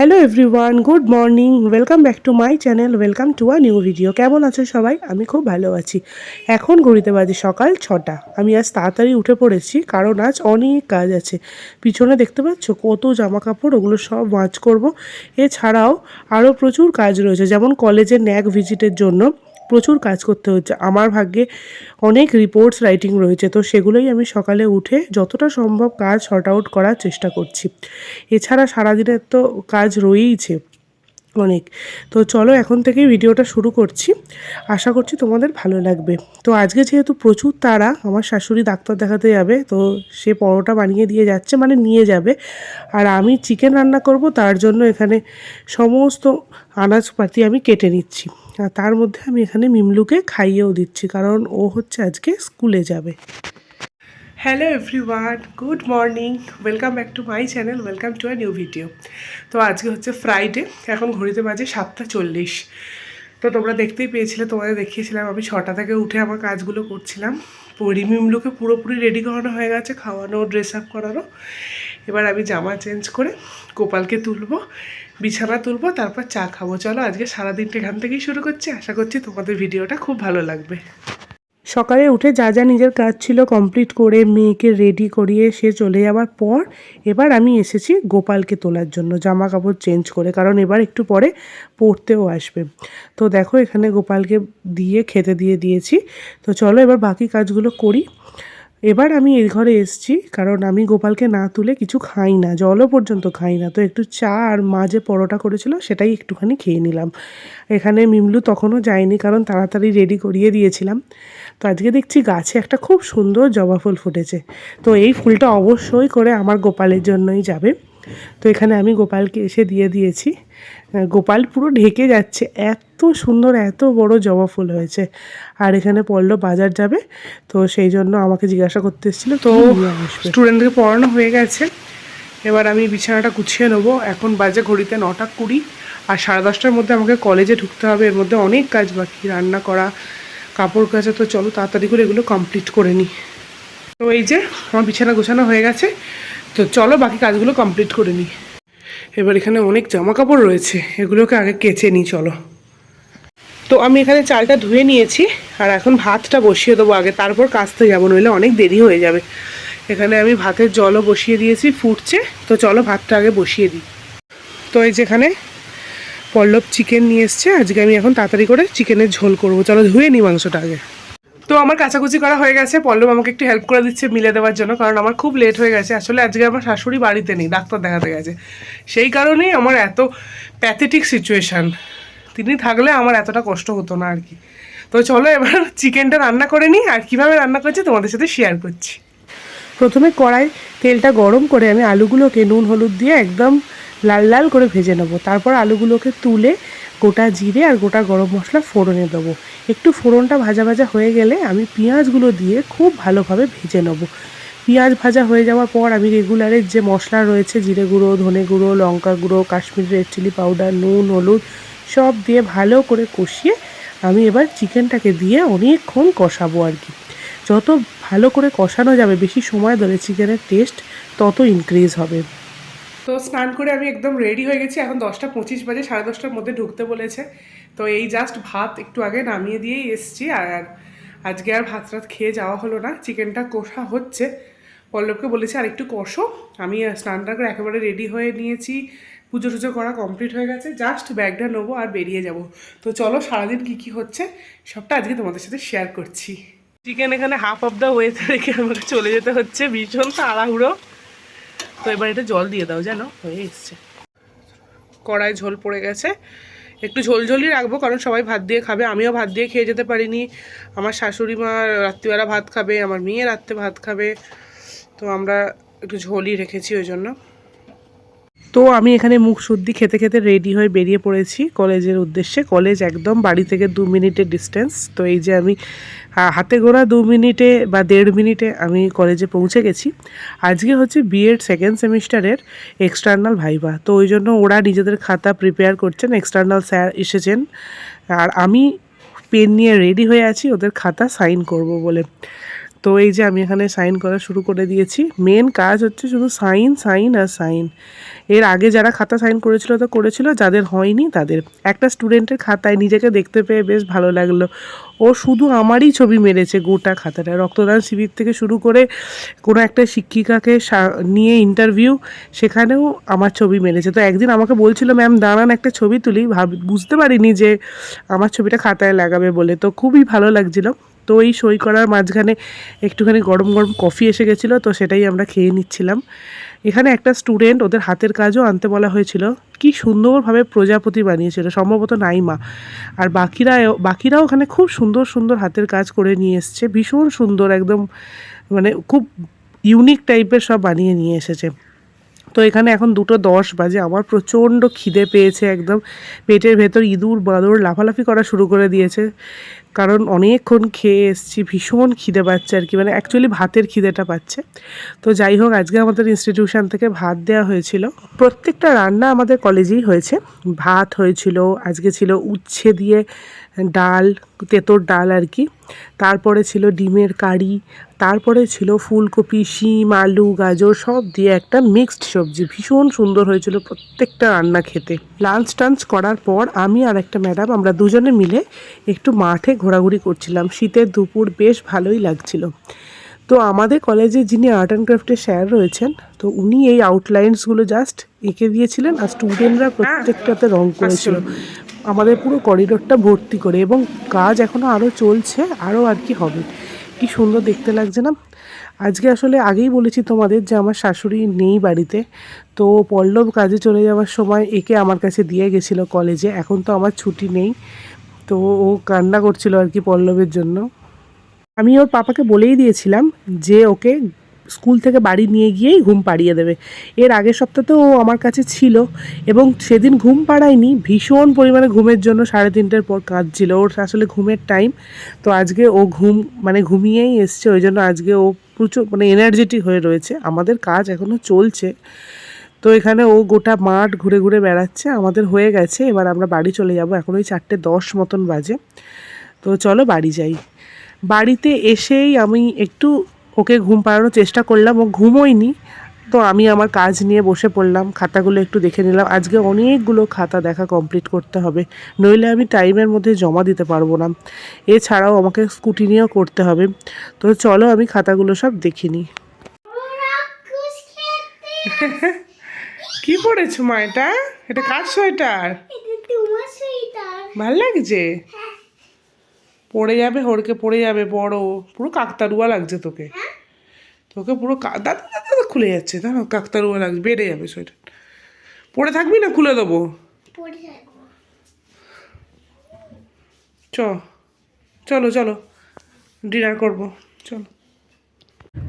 Hello everyone good morning welcome back to my channel welcome to a new video কেমন আছো সবাই? আমি খুব ভালো আছি। এখন ঘড়িতে বাজে সকাল ছটা। আমি আজ তাড়াতাড়ি উঠে পড়েছি, কারণ আজ অনেক কাজ আছে। পিছনে দেখতে পাচ্ছ কত জামা কাপড় ওগুলো সব ওয়াচ করব। এছাড়াও আরও প্রচুর কাজ রয়েছে, যেমন কলেজের ন্যাক ভিজিটের জন্য। প্রচুর কাজ করতে হচ্ছে আমার ভাগ্যে অনেক রিপোর্টস রাইটিং রয়েছে, তো সেগুলোই আমি সকালে উঠে যতটা সম্ভব কাজ শর্ট আউট করার চেষ্টা করছি। এছাড়া সারাদিনের তো কাজ রয়েইছে অনেক। তো চলো এখন থেকেই ভিডিওটা শুরু করছি। আশা করছি তোমাদের ভালো লাগবে। তো আজকে যেহেতু প্রচুর তারা, আমার শাশুড়ি ডাক্তার দেখাতে যাবে, তো সে পরোটা বানিয়ে দিয়ে যাচ্ছে মানে নিয়ে যাবে। আর আমি চিকেন রান্না করব, তার জন্য এখানে সমস্ত আনাজপাতি আমি কেটে নিচ্ছি। তার মধ্যে আমি এখানে মিমলুকে খাইয়েও দিচ্ছি, কারণ ও হচ্ছে আজকে স্কুলে যাবে। Hello everyone good morning welcome back to my channel welcome to a new video তো আজকে হচ্ছে ফ্রাইডে এখন ঘড়িতে বাজে সাতটা চল্লিশ। তো তোমরা দেখতেই পেয়েছিলে, তোমাদের দেখিয়েছিলাম, আমি ছটা থেকে উঠে আমার কাজগুলো করছিলাম। পরিমিমগুলোকে পুরোপুরি রেডি করানো হয়ে গেছে, খাওয়ানো ড্রেস আপ করানো। এবার আমি জামা চেঞ্জ করে গোপালকে তুলবো, বিছানা তুলবো, তারপর চা খাব। চলো আজকে সারাদিনটা এখান থেকেই শুরু করছি। আশা করছি তোমাদের ভিডিওটা খুব ভালো লাগবে। সকালে উঠে যা যা নিজের কাজ ছিল কমপ্লিট করে মেয়েকে রেডি করিয়ে সে চলে যাওয়ার পর এবার আমি এসেছি গোপালকে তোলার জন্য জামা কাপড় চেঞ্জ করে, কারণ এবার একটু পরে পড়তেও আসবে। তো দেখো এখানে গোপালকে দিয়ে খেতে দিয়ে দিয়েছি। তো চলো এবার বাকি কাজগুলো করি। এবার আমি এই ঘরে এসেছি, কারণ আমি গোপালকে না তুলে কিছু খাই না, জলও পর্যন্ত খাই না। তো একটু চা আর মা যে পরোটা করেছিল, সেটাই একটুখানি খেয়ে নিলাম। এখানে মিমলু তখনও যায়নি, কারণ তাড়াতাড়ি রেডি করিয়ে দিয়েছিলাম। তো আজকে দেখছি গাছে একটা খুব সুন্দর জবা ফুল ফুটেছে। তো এই ফুলটা অবশ্যই করে আমার গোপালের জন্যই যাবে। তো এখানে আমি গোপালকে এসে দিয়ে দিয়েছি। গোপাল পুরো ঢেকে যাচ্ছে। এত সুন্দর এত বড় জবা ফুল হয়েছে। আর এখানে পড়ল বাজার যাবে। তো সেই জন্য আমাকে জিজ্ঞাসা করতে এসেছিল। তো স্টুডেন্টকে পড়ানো হয়ে গেছে। এবার আমি বিছানাটা গুছিয়ে নেব। এখন বাজে ঘড়িতে নটা কুড়ি। আর সাড়ে দশটার মধ্যে আমাকে কলেজে ঢুকতে হবে। এর মধ্যে অনেক কাজ বাকি। রান্না করা কাপড় কাচা। তো চলো তাড়াতাড়ি করে এগুলো কমপ্লিট করে নিই। তো এই যে, আমার বিছানা গোছানো হয়ে গেছে। তো চলো বাকি কাজগুলো কমপ্লিট করে নিই। এবার এখানে অনেক জামা কাপড় রয়েছে, এগুলোকে আগে কেচে নিই, চলো। তো আমি এখানে চালটা ধুয়ে নিয়েছি, আর এখন ভাতটা বসিয়ে দেবো আগে, তারপর কাচতে যাব, নইলে অনেক দেরি হয়ে যাবে। এখানে আমি ভাতের জলও বসিয়ে দিয়েছি, ফুটছে, তো চলো ভাতটা আগে বসিয়ে দিই। তো এই যেখানে পল্লব চিকেন নিয়ে এসছে, আজকে আমি এখন তাড়াতাড়ি করে চিকেনের ঝোল করব। চলো ধুয়ে নিই মাংসটা আগে। তো আমার কাচাকুচি করা হয়ে গেছে। পল্লব আমাকে একটু হেল্প করে দিচ্ছে মিলে দেওয়ার জন্য, কারণ আমার খুব লেট হয়ে গেছে। আসলে আজকে আমার শাশুড়ি বাড়িতে নেই, ডাক্তার দেখাতে গেছে। সেই কারণেই আমার এত প্যাথেটিক সিচুয়েশান তিনি থাকলে আমার এতটা কষ্ট হতো না আর কি। তো চলো এবার চিকেনটা রান্না করে নিই, আর কীভাবে রান্না করছি তোমাদের সাথে শেয়ার করছি। প্রথমে কড়াই তেলটা গরম করে আমি আলুগুলোকে নুন, হলুদ দিয়ে একদম লাল লাল করে ভেজে নেব। তারপর আলুগুলোকে তুলে গোটা জিরে আর গোটা গরম মশলা ফোড়নে দেবো। একটু ফোড়নটা ভাজা ভাজা হয়ে গেলে আমি পেঁয়াজগুলো দিয়ে খুব ভালোভাবে ভেজে নেব। পেঁয়াজ ভাজা হয়ে যাওয়ার পর আমি রেগুলারের যে মশলা রয়েছে, জিরে গুঁড়ো, ধনে গুঁড়ো, লঙ্কা গুঁড়ো, কাশ্মীরি রেড চিলি পাউডার নুন, হলুদ, সব দিয়ে ভালো করে কষিয়ে আমি এবার চিকেনটাকে দিয়ে অনেকক্ষণ কষাবো আর কি। যত ভালো করে কষানো যাবে, বেশি সময় ধরে চিকেনের টেস্ট তত ইনক্রিজ হবে। তো স্নান করে আমি একদম রেডি হয়ে গেছি। এখন দশটা পঁচিশ বাজে, সাড়ে দশটার মধ্যে ঢুকতে বলেছে। তো এই জাস্ট ভাত একটু আগে নামিয়ে দিয়েই এসছি। আর আজকে আর ভাত রাত খেয়ে যাওয়া হলো না। চিকেনটা কষা হচ্ছে। পল্লবকে বলেছি, আর একটু কষো। আমি স্নানটা করে একেবারে রেডি হয়ে নিয়েছি। পুজো টুজো করা কমপ্লিট হয়ে গেছে। জাস্ট ব্যাগটা নেব আর বেরিয়ে যাব। তো চলো, সারাদিন কী কী হচ্ছে সবটা আজকে তোমাদের সাথে শেয়ার করছি। চিকেন এখানে হাফ অফ দ্য ওয়েতে রেখে আমাকে চলে যেতে হচ্ছে ভীষণ তাড়াহুড়ো। তো এবার এটা জল দিয়ে দাও, জানো? হয়ে এসছে। কড়াই ঝোল পড়ে গেছে। একটু ঝোল ঝোলই রাখব, কারণ সবাই ভাত দিয়ে খাবে। আমিও ভাত দিয়ে খেয়ে যেতে পারিনি। আমার শাশুড়ি মা রাত্রিবেলা ভাত খাবে, আমার মেয়ে রাত্রে ভাত খাবে। তো আমরা একটু ঝোলই রেখেছি ওই জন্য। তো আমি এখানে মুখ শুদ্ধি খেতে খেতে রেডি হয়ে বেরিয়ে পড়েছি কলেজের উদ্দেশ্যে। কলেজ একদম বাড়ি থেকে দু মিনিটের ডিস্টেন্স তো এই যে আমি হাতে গোড়া দু মিনিটে বা দেড় মিনিটে আমি কলেজে পৌঁছে গেছি। আজকে হচ্ছে বিএড সেকেন্ড সেমিস্টারের এক্সটার্নাল ভাইবা তো ওই জন্য ওরা নিজেদের খাতা প্রিপেয়ার করছেন এক্সটার্নাল স্যার এসেছেন। আর আমি পেন নিয়ে রেডি হয়ে আছি, ওদের খাতা সাইন করব বলে। তো এই যে আমি এখানে সাইন করা শুরু করে দিয়েছি। মেন কাজ হচ্ছে শুধু সাইন সাইন আর সাইন। এর আগে যারা খাতা সাইন করেছিল তো করেছিল, যাদের হয়নি তাদের। একটা স্টুডেন্টের খাতায় নিজেকে দেখতে পেয়ে বেশ ভালো লাগল। ও শুধু আমারই ছবি মেরেছে গোটা খাতাটা। রক্তদান শিবির থেকে শুরু করে কোনো একটা শিক্ষিকাকে নিয়ে ইন্টারভিউ সেখানেও আমার ছবি মেরেছে। তো একদিন আমাকে বলছিল ম্যাম দাঁড়ান, একটা ছবি তুলি। ভাব, বুঝতে পারিনি যে আমার ছবিটা খাতায় লাগাবে বলে। তো খুবই ভালো লাগছিল। তো এই সই করার মাঝখানে একটুখানি গরম গরম কফি এসে গেছিল, তো সেটাই আমরা খেয়ে নিচ্ছিলাম। এখানে একটা স্টুডেন্ট, ওদের হাতের কাজও আনতে বলা হয়েছিল। কি সুন্দরভাবে প্রজাপতি বানিয়েছিল, সম্ভবত নাইমা। আর বাকিরা বাকিরাও ওখানে খুব সুন্দর সুন্দর হাতের কাজ করে নিয়ে এসছে, ভীষণ সুন্দর, একদম মানে খুব ইউনিক টাইপের সব বানিয়ে নিয়ে এসেছে। তো এখানে এখন দুটো দশ বাজে। আমার প্রচণ্ড খিদে পেয়েছে একদম। পেটের ভেতর ইঁদুর, বাঁদর লাফালাফি করা শুরু করে দিয়েছে। কারণ অনেকক্ষণ খেয়ে এসেছি, ভীষণ খিদে পাচ্ছে আর কি। মানে অ্যাকচুয়ালি ভাতের খিদেটা পাচ্ছে। তো যাই হোক, আজকে আমাদের ইনস্টিটিউশন থেকে ভাত দেওয়া হয়েছিল। প্রত্যেকটা রান্না আমাদের কলেজেই হয়েছে। ভাত হয়েছিল, আজকে ছিল উচ্ছে দিয়ে ডাল, তেঁতোর ডাল আর কি। তারপরে ছিল ডিমের কারি তারপরে ছিল ফুলকপি শিম আলু গাজর সব দিয়ে একটা মিক্সড সবজি। ভীষণ সুন্দর হয়েছিল প্রত্যেকটা রান্না খেতে। লাঞ্চ টাঞ্চ করার পর আমি আর একটা ম্যাডাম আমরা দুজনে মিলে একটু মাঠে ঘোরাঘুরি করছিলাম। শীতের দুপুর বেশ ভালোই লাগছিল। তো আমাদের কলেজে যিনি আর্ট অ্যান্ড ক্রাফটের স্যার রয়েছেন তো উনি এই আউটলাইন্সগুলো জাস্ট এঁকে দিয়েছিলেন আর স্টুডেন্টরা প্রত্যেকটাতে রং করেছিল। আমাদের পুরো করিডোরটা ভর্তি করে এবং কাজ এখনও আরও চলছে আরও আর কি হবে। কি সুন্দর দেখতে লাগছে না? আজকে আসলে আগেই বলেছি তোমাদের যে আমার শাশুড়ি নেই বাড়িতে। তো পল্লব কাজে চলে যাওয়ার সময় একে আমার কাছে দিয়ে গেছিল কলেজে। এখন তো আমার ছুটি নেই। তো ও কান্না করছিল আর কি পল্লবের জন্য। আমি ওর পাপাকে বলেই দিয়েছিলাম যে ওকে স্কুল থেকে বাড়ি নিয়ে গিয়েই ঘুম পাড়িয়ে দেবে। এর আগের সপ্তাহে ও আমার কাছে ছিল এবং সেদিন ঘুম পাড়ায়নি, ভীষণ পরিমাণে ঘুমের জন্য সাড়ে তিনটের পর কাঁদছিল। ওর আসলে ঘুমের টাইম তো আজকে ও ঘুম মানে ঘুমিয়েই এসছে, ওই জন্য আজকে ও প্রচুর মানে এনার্জেটিক হয়ে রয়েছে। আমাদের কাজ এখনও চলছে। তো এখানে ও গোটা মাঠ ঘুরে ঘুরে বেড়াচ্ছে, আমাদের হয়ে গেছে। এবার আমরা বাড়ি চলে যাব, এখন ওই চারটে দশ মতন বাজে। তো চলো বাড়ি যাই। বাড়িতে এসেই আমি একটু ওকে ঘুম পাড়ানোর চেষ্টা করলাম ও ঘুমোয়নি। তো আমি আমার কাজ নিয়ে বসে পড়লাম খাতাগুলো একটু দেখে নিলাম। আজকে অনেকগুলো খাতা দেখা কমপ্লিট করতে হবে নইলে আমি টাইমের মধ্যে জমা দিতে পারব না। এছাড়াও আমাকে স্কুটি নিয়েও করতে হবে। তো চলো আমি খাতাগুলো সব দেখে নিই। কি পড়েছো মা এটা? এটা কার সোয়েটার ভালো লাগছে? পড়ে যাবে হড়কে পড়ে যাবে বড়। পুরো কাকতারুয়া লাগছে তোকে। তোকে পুরো কা- দাদা দাদা দাদা খুলে যাচ্ছে। দাঁড়াও কাকতারুয়া লাগছে বেড়ে যাবে সোয়েটার। পড়ে থাকবি না খুলে দেবো। চ চলো চলো। ডিনার করব চলো।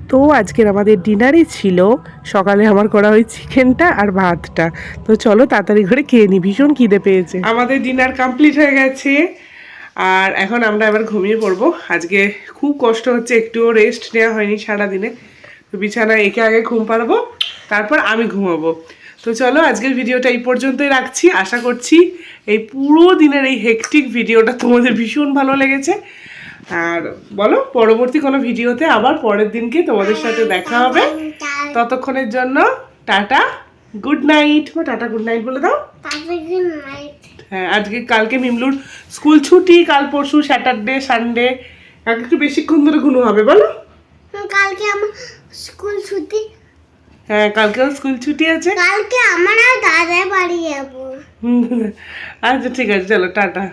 তো আজকের আমাদের ডিনারে ছিল। সকালে আমার করা ওই চিকেনটা আর ভাতটা। তো চলো তাড়াতাড়ি করে খেয়ে নি ভীষণ খিদে পেয়েছে। আমাদের ডিনার কমপ্লিট হয়ে গেছে। আর এখন আমরা এবার ঘুমিয়ে পড়ব। আজকে খুব কষ্ট হচ্ছে, একটুও রেস্ট নেওয়া হয়নি সারাদিনে। তো বিছানায় একে আগে ঘুম পারব তারপর আমি ঘুমাবো। তো চলো আজকের ভিডিওটা এই পর্যন্তই রাখছি। আশা করছি এই পুরো দিনের এই হেকটিক ভিডিওটা তোমাদের ভীষণ ভালো লেগেছে। আর বলো, পরবর্তী কোনো ভিডিওতে আবার পরের দিনকে তোমাদের সাথে দেখা হবে। ততক্ষণের জন্য টাটা গুড নাইট বা টাটা গুড নাইট বলে দাও। গুড নাইট হ্যাঁ আজকে কালকে মিমলুর স্কুল ছুটি কাল পরশু স্যাটারডে সানডে। একটু বেশিক্ষণ ধরে ঘুনো হবে বলো। কালকে আমার স্কুল ছুটি। হ্যাঁ কালকেও স্কুল ছুটি আছে। কালকে আমার আর দাদার বাড়ি যাব। আচ্ছা ঠিক আছে চলো টাটা।